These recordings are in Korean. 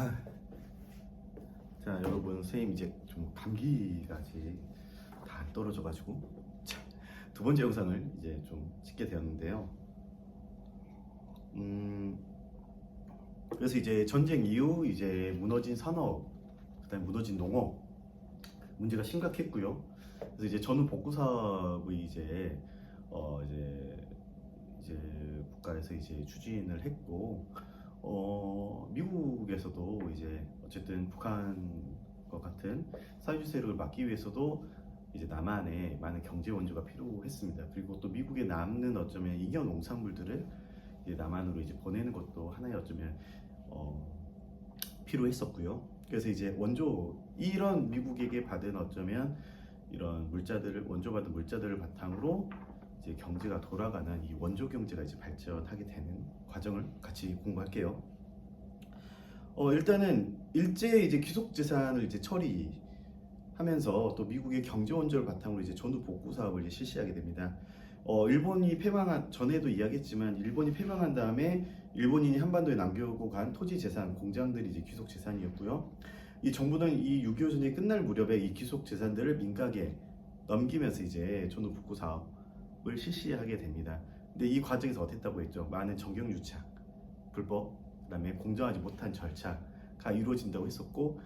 아, 자 여러분 선생님 이제 좀 감기까지 다 떨어져가지고 자, 두 번째 영상을 이제 좀 찍게 되었는데요. 음, 그래서 이제 전쟁 이후 이제 무너진 산업, 그다음에 무너진 농업 문제가 심각했고요. 그래서 이제 전후 복구 사업의 이제 어 이제 이제 국가에서 이제 추진을 했고 어 미국에서도 이제 어쨌든 북한과 같은 사회주의 세력을 막기 위해서도 이제 남한에 많은 경제 원조가 필요했습니다. 그리고 또 미국에 남는 어쩌면 잉여 농산물들을 이제 남한으로 이제 보내는 것도 하나의 어쩌면 어, 필요했었고요. 그래서 이제 원조 이런 미국에게 받은 어쩌면 이런 물자들을 원조 받은 물자들을 바탕으로 이제 경제가 돌아가는 이 원조 경제가 이제 발전하게 되는 과정을 같이 공부할게요. 어 일단은 일제 이제 귀속 재산을 이제 처리하면서 또 미국의 경제 원조를 바탕으로 이제 전후 복구 사업을 이제 실시하게 됩니다. 어 일본이 패망한 전에도 이야기했지만 일본이 패망한 다음에 일본인이 한반도에 남겨오고 간 토지 재산, 공장들이 이제 귀속 재산이었고요. 이 정부는 이 6.25 전쟁이 끝날 무렵에 이 귀속 재산들을 민가에 넘기면서 이제 전후 복구 사업 을 실시하게 됩니다. 근데 이 과정에서 어땠다고 했죠? 많은 정경 유착, 불법, 그다음에 공정하지 못한 절차가 이루어진다고 했었고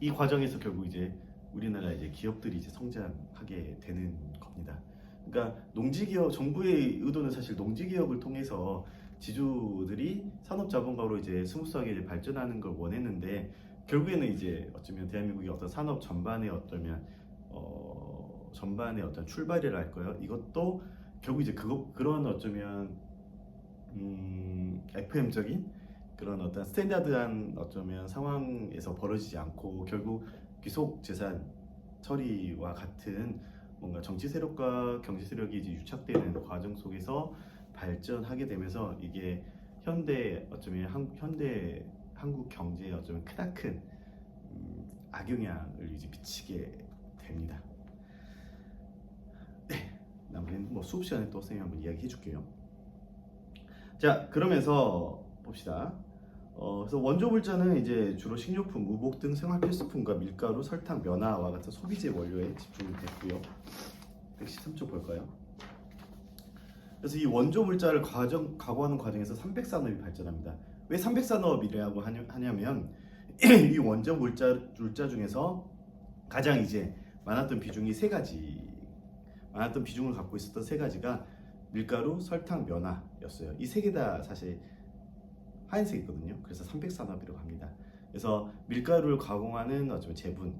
이 과정에서 결국 이제 우리나라 이제 기업들이 이제 성장하게 되는 겁니다. 그러니까 농지기업 정부의 의도는 사실 농지기업을 통해서 지주들이 산업자본가로 이제 스무스하게 발전하는 걸 원했는데 결국에는 이제 어쩌면 대한민국의 어떤 산업 전반의 어쩌면 어 전반의 어떤 출발이랄까요? 이것도 결국 이제 그거 그런 어쩌면 음 FM적인 그런 어떤 스탠다드한 어쩌면 상황에서 벌어지지 않고 결국 귀속 재산 처리와 같은 뭔가 정치 세력과 경제 세력이 이제 유착되는 과정 속에서 발전하게 되면서 이게 현대 어쩌면 한, 현대 한국 경제에 어쩌면 크나큰 음, 악영향을 이제 미치게 됩니다. 네, 나머지는 뭐 수업 시간에 또 선생님 한번 이야기해 줄게요. 자, 그러면서 봅시다. 어, 그래서 원조 물자는 이제 주로 식료품, 우복 등 생활 필수품과 밀가루, 설탕, 면화와 같은 소비재 원료에 집중됐고요. 113쪽 볼까요? 그래서 이 원조 물자를 과정, 가공하는 과정에서 300산업이 발전합니다. 왜 300산업이라고 하냐면 이 원조 물자, 물자 중에서 가장 이제 많았던 비중이 세 가지 많았던 비중을 갖고 있었던 세 가지가 밀가루, 설탕, 면화였어요. 이 세 개 다 사실 하얀색이거든요. 그래서 300산업이라고 합니다. 그래서 밀가루를 가공하는 어쩌면 제분,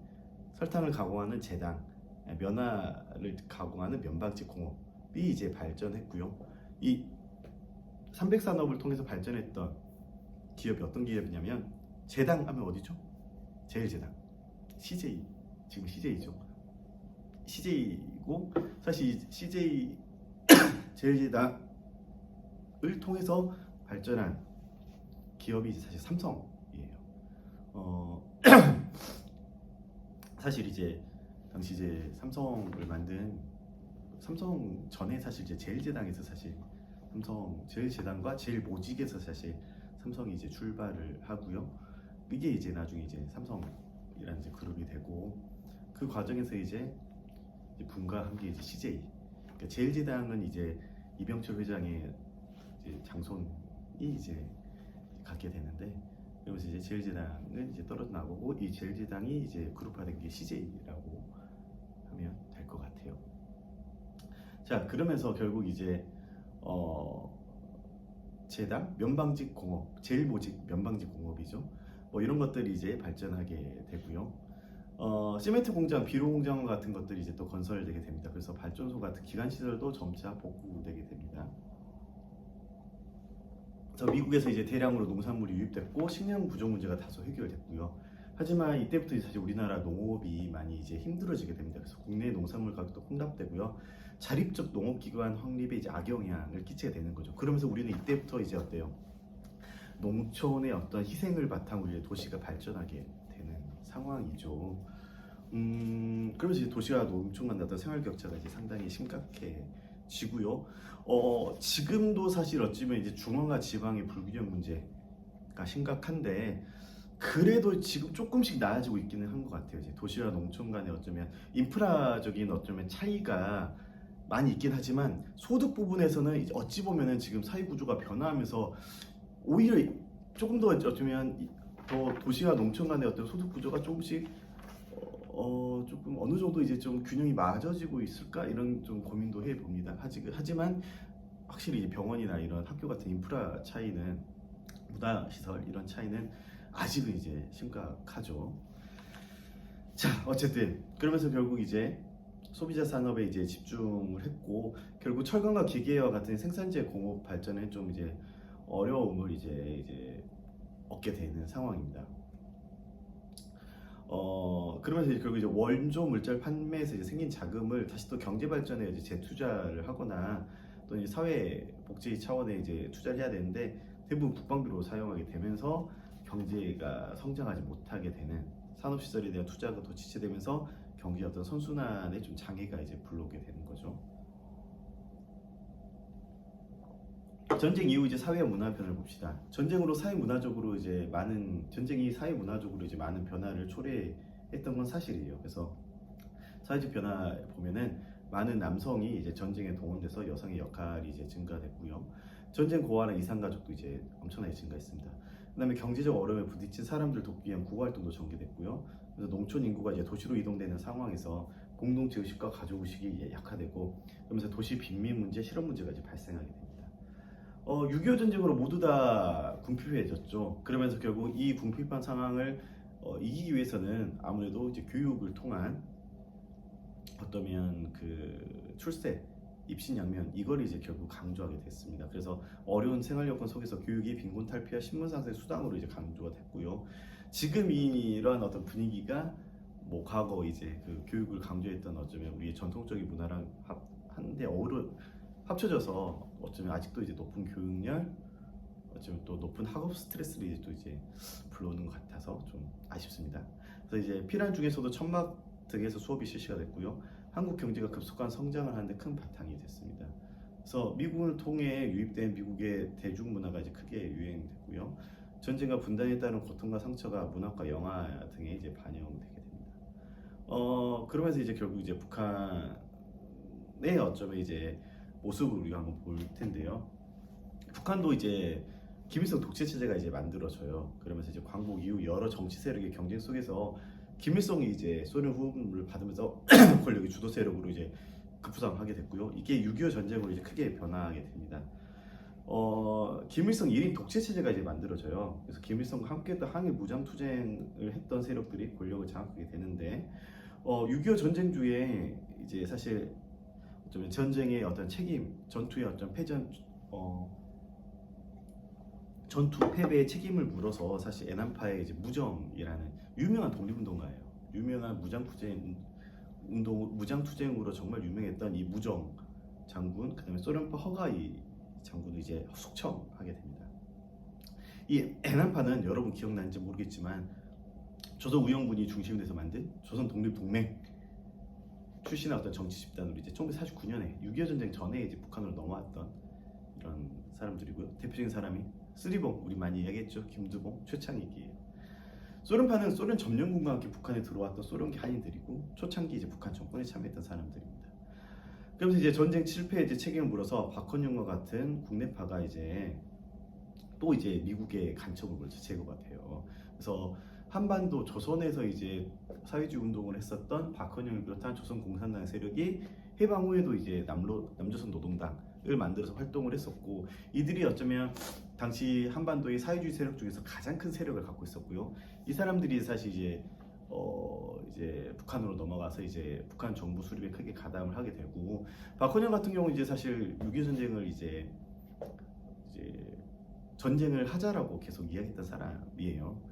설탕을 가공하는 제당, 면화를 가공하는 면박지 공업이 이제 발전했고요. 이 300산업을 통해서 발전했던 기업이 어떤 기업이냐면 제당 하면 어디죠? 제일제당, CJ 지금 CJ죠. CJ고 사실 이 CJ 제일제당을 통해서 발전한 기업이 사실 삼성이에요. 어 사실 이제 당시 이제 삼성을 만든 삼성 전에 사실 이제 제일제당에서 사실 삼성 제일제당과 제일모직에서 사실 삼성이 이제 출발을 하고요. 이게 이제 나중에 이제 삼성이라는 이제 그룹이 되고 그 과정에서 이제 이제 분가한 게 이제 CJ. 그러니까 제일제당은 이제 이병철 회장의 이제 장손이 이제 갖게 되는데 그러면서 이제 제일제당은 이제 떨어져 나오고 이 제일제당이 이제 그룹화된 게 CJ라고 하면 될 것 같아요. 자 그러면서 결국 이제 어 제당 면방직 공업 제일 모직 면방직 공업이죠. 뭐 이런 것들이 이제 발전하게 되고요. 어, 시멘트 공장, 비료 공장 같은 것들이 이제 또 건설되게 됩니다. 그래서 발전소 같은 기관 시설도 점차 복구되게 됩니다. 그래서 미국에서 이제 대량으로 농산물이 유입됐고 식량 부족 문제가 다소 해결됐고요. 하지만 이때부터 사실 우리나라 농업이 많이 이제 힘들어지게 됩니다. 그래서 국내 농산물 가격도 혼납되고요. 자립적 농업기관 확립에 이제 악영향을 끼치게 되는 거죠. 그러면서 우리는 이때부터 이제 어때요? 농촌의 어떤 희생을 바탕으로 도시가 발전하게 상황이죠. 음, 그러면서 이제 농촌 간 어떤 생활 격차가 이제 상당히 심각해지고요. 어, 지금도 사실 어찌면 이제 중앙과 지방의 불균형 문제가 심각한데 그래도 지금 조금씩 나아지고 있기는 한 것 같아요. 이제 도시와 농촌 간의 어쩌면 인프라적인 어쩌면 차이가 많이 있긴 하지만 소득 부분에서는 어찌 보면은 지금 사회 구조가 변화하면서 오히려 조금 더 어쩌면 이- 더 도시와 농촌 간의 어떤 소득 구조가 조금씩 어, 어, 조금 어느 정도 이제 좀 균형이 맞아지고 있을까 이런 좀 고민도 해 봅니다. 하지, 하지만 확실히 병원이나 이런 학교 같은 인프라 차이는 문화 시설 이런 차이는 아직은 이제 심각하죠. 자 어쨌든 그러면서 결국 이제 소비자 산업에 이제 집중을 했고 결국 철강과 기계와 같은 생산재 공업 발전에 좀 이제 어려움을 이제 이제 얻게 되는 상황입니다. 어 그러면서 이제 결국 이제 원조 물질 판매에서 이제 생긴 자금을 다시 또 경제 발전에 이제 재투자를 하거나 또 이제 사회 복지 차원에 이제 투자를 해야 되는데 대부분 국방비로 사용하게 되면서 경제가 성장하지 못하게 되는 산업 시설에 대한 투자가 더 지체되면서 경기 어떤 선순환에 좀 장애가 이제 불러오게 되는 거죠. 전쟁 이후 이제 사회 문화 변화를 봅시다. 전쟁으로 사회 문화적으로 이제 많은 전쟁이 사회 문화적으로 이제 많은 변화를 초래했던 건 사실이에요. 그래서 사회적 변화 보면은 많은 남성이 이제 전쟁에 동원돼서 여성의 역할이 이제 증가됐고요. 전쟁 고아나 이산 가족도 이제 엄청나게 증가했습니다. 그다음에 경제적 어려움에 부딪힌 사람들 돕기 위한 구호 활동도 전개됐고요. 그래서 농촌 인구가 이제 도시로 이동되는 상황에서 공동체 의식과 가족 의식이 약화되고 그러면서 도시 빈민 문제, 실업 문제가 이제 발생하게 됩니다. 어, 6.25 전쟁으로 모두 다 궁핍해졌죠. 그러면서 결국 이 궁핍한 상황을 어, 이기기 위해서는 아무래도 이제 교육을 통한 어떠면 그 출세, 입신 양면 이걸 이제 결국 강조하게 됐습니다. 그래서 어려운 생활 여건 속에서 교육이 빈곤 탈피와 신분 상승의 수단으로 이제 강조가 됐고요. 지금 이러한 어떤 분위기가 뭐 과거 이제 그 교육을 강조했던 어쩌면 우리의 전통적인 문화랑 합, 한데 어우러 합쳐져서 어쩌면 아직도 이제 높은 교육열 어쩌면 또 높은 학업 스트레스를 이제 또 이제 불러오는 것 같아서 좀 아쉽습니다. 그래서 이제 피란 중에서도 천막 등에서 수업이 실시가 됐고요. 한국 경제가 급속한 성장을 하는데 큰 바탕이 됐습니다. 그래서 미국을 통해 유입된 미국의 대중문화가 이제 크게 유행됐고요. 전쟁과 분단에 따른 고통과 상처가 문학과 영화 등에 이제 반영되게 됩니다. 어 그러면서 이제 결국 이제 북한의 어쩌면 이제 모습을 우리가 한번 볼 텐데요. 북한도 이제 김일성 독재 체제가 이제 만들어져요. 그러면서 이제 광복 이후 여러 정치 세력의 경쟁 속에서 김일성이 이제 소련 후원을 받으면서 권력의 주도 세력으로 이제 급부상하게 됐고요. 이게 6.25 전쟁으로 이제 크게 변화하게 됩니다. 어, 김일성 1인 독재 체제가 이제 만들어져요. 그래서 김일성과 함께했던 항일 무장 투쟁을 했던 세력들이 권력을 장악하게 되는데 어, 6.25 전쟁 중에 이제 사실 어쩌면 전쟁의 어떤 책임, 전투의 어떤 패전, 어, 전투 패배의 책임을 물어서 사실 애난파의 이제 무정이라는 유명한 독립운동가예요. 유명한 무장 투쟁 운동 무장 투쟁으로 정말 유명했던 이 무정 장군, 그다음에 소련파 허가이 장군을 이제 숙청하게 됩니다. 이 애난파는 여러분 기억나는지 모르겠지만 조선 우영군이 중심이 돼서 만든 조선 독립 동맹 출신의 어떤 정치 집단으로 이제 1949년에 6.25 전쟁 전에 이제 북한으로 넘어왔던 이런 사람들이고요. 대표적인 사람이 쓰리봉 우리 많이 얘기했죠. 김두봉, 최창익이에요. 소련파는 소련 점령군과 함께 북한에 들어왔던 소련계 한인들이고 초창기 이제 북한 정권에 참여했던 사람들입니다. 그러면서 이제 전쟁 실패에 이제 책임을 물어서 박헌영과 같은 국내파가 이제 또 이제 미국의 벌써 제거가 돼요. 그래서 한반도 조선에서 이제 사회주의 운동을 했었던 박헌영을 비롯한 조선 공산당 세력이 해방 후에도 이제 남로 남조선 노동당을 만들어서 활동을 했었고 이들이 어쩌면 당시 한반도의 사회주의 세력 중에서 가장 큰 세력을 갖고 있었고요. 이 사람들이 사실 이제 어 이제 북한으로 넘어가서 이제 북한 정부 수립에 크게 가담을 하게 되고 박헌영 같은 경우 이제 사실 6.25 전쟁을 이제 이제 전쟁을 하자라고 계속 이야기했던 사람이에요.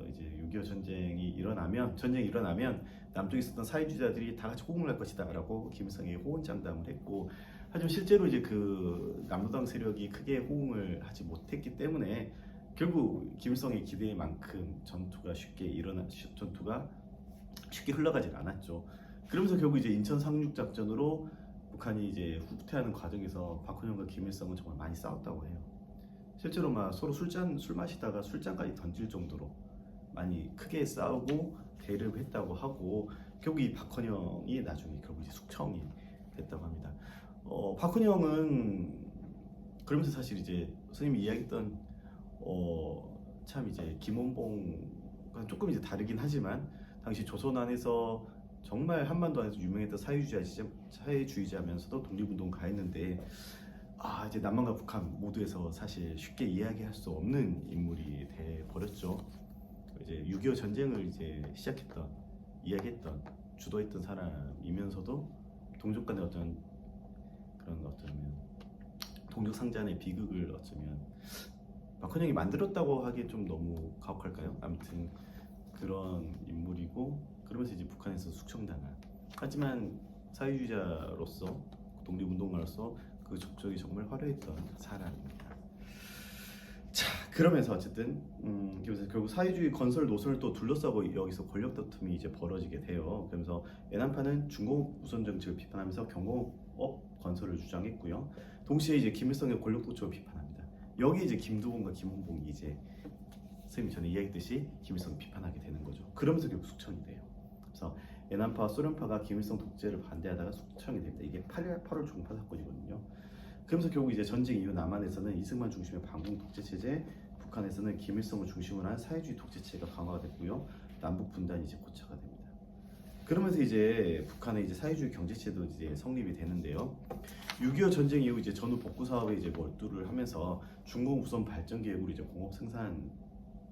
그래서 이제 6.25 전쟁이 일어나면 전쟁이 일어나면 남쪽에 있었던 사회주의자들이 다 같이 호응을 할 것이다라고 김일성이 호언장담을 했고 하지만 실제로 이제 그 남로당 세력이 크게 호응을 하지 못했기 때문에 결국 김일성의 기대만큼 전투가 쉽게 일어나 시- 전투가 쉽게 흘러가질 않았죠. 그러면서 결국 이제 인천 상륙 작전으로 북한이 이제 후퇴하는 과정에서 박헌영과 김일성은 정말 많이 싸웠다고 해요. 실제로 막 서로 술잔 술 마시다가 술잔까지 던질 정도로 많이 크게 싸우고 대립을 했다고 하고 결국 이 박헌영이 나중에 결국 이제 숙청이 됐다고 합니다. 어, 박헌영은 그러면서 사실 이제 선생님이 이야기했던 어, 참 이제 김원봉과 조금 이제 다르긴 하지만 당시 조선 안에서 정말 한반도 안에서 유명했던 사회주의자 사회주의자면서도 독립운동 가했는데 아 이제 남한과 북한 모두에서 사실 쉽게 이야기할 수 없는 인물이 돼 버렸죠. 이제 6.25 전쟁을 이제 시작했던 이야기했던 주도했던 사람이면서도 동족 간의 어떤 그런 어쩌면 동족 상잔의 비극을 어쩌면 박헌영이 만들었다고 하기엔 좀 너무 가혹할까요? 아무튼 그런 인물이고 그러면서 이제 북한에서 숙청당한 하지만 사회주의자로서 독립운동가로서 그 적적이 정말 화려했던 사람입니다. 자 그러면서 어쨌든 음, 그래서 결국 사회주의 건설 노선을 또 둘러싸고 여기서 권력 다툼이 이제 벌어지게 돼요. 그러면서 애난파는 중공업 우선 정책을 비판하면서 경공업 건설을 주장했고요. 동시에 이제 김일성의 권력 독촉을 비판합니다. 여기 이제 김두봉과 김원봉이 이제 선생님이 전에 이야기했듯이 김일성을 비판하게 되는 거죠. 그러면서 결국 숙청이 돼요. 그래서 애난파와 소련파가 김일성 독재를 반대하다가 숙청이 됩니다. 이게 8월 8월 중파 사건이거든요. 그러면서 결국 이제 전쟁 이후 남한에서는 이승만 중심의 반공 독재 체제, 북한에서는 김일성을 중심으로 한 사회주의 독재 체제가 강화가 됐고요. 남북 분단이 이제 고착화 됩니다. 그러면서 이제 북한의 이제 사회주의 경제 체제도 이제 성립이 되는데요. 6.25 전쟁 이후 이제 전후 복구 사업에 이제 몰두를 하면서 중공 우선 발전 계획으로 이제 공업 생산을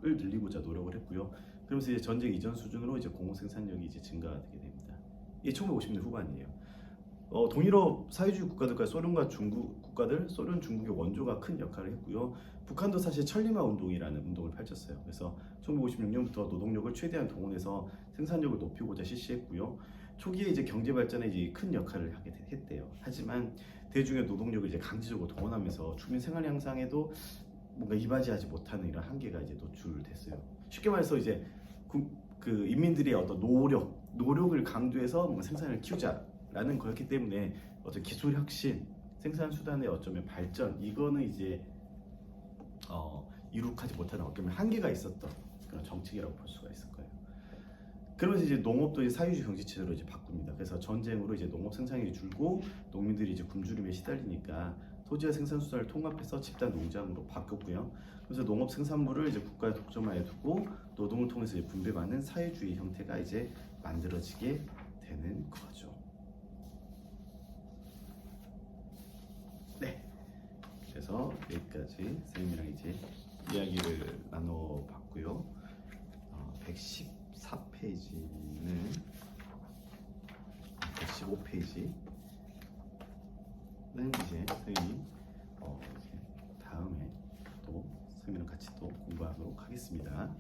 늘리고자 노력을 했고요. 그러면서 이제 전쟁 이전 수준으로 이제 공업 생산력이 이제 증가가 되게 됩니다. 이게 1950년 후반이에요. 어, 동유럽 사회주의 국가들과 소련과 중국 국가들, 소련, 중국의 원조가 큰 역할을 했고요. 북한도 사실 천리마 운동이라는 운동을 펼쳤어요. 그래서 1956년부터 노동력을 최대한 동원해서 생산력을 높이고자 실시했고요. 초기에 이제 경제 발전에 이제 큰 역할을 하게 되- 했대요. 하지만 대중의 노동력을 이제 강제적으로 동원하면서 주민 생활 향상에도 뭔가 이바지하지 못하는 이런 한계가 이제 노출됐어요. 쉽게 말해서 이제 그, 그 인민들의 어떤 노력, 노력을 강조해서 뭔가 생산을 키우자라는 거였기 때문에 어떤 기술 혁신, 생산 수단의 어쩌면 발전 이거는 이제 어, 이룩하지 못하는 어쩌면 한계가 있었던 그런 정책이라고 볼 수가 있을 거예요. 그러면서 이제 농업도 이제 사회주의 경제 체제로 이제 바꿉니다. 그래서 전쟁으로 이제 농업 생산이 줄고 농민들이 이제 굶주림에 시달리니까 토지와 생산 수단을 통합해서 집단 농장으로 바뀌었고요. 그래서 농업 생산물을 이제 국가의 독점하에 두고 노동을 통해서 분배받는 사회주의 형태가 이제 만들어지게 되는 거죠. 그래서 여기까지 선생님이랑 이제 이야기를 나눠봤고요. 어, 114페이지는 115페이지는 이제 선생님이 어, 이제 다음에 또 선생님이랑 같이 또 공부하도록 하겠습니다.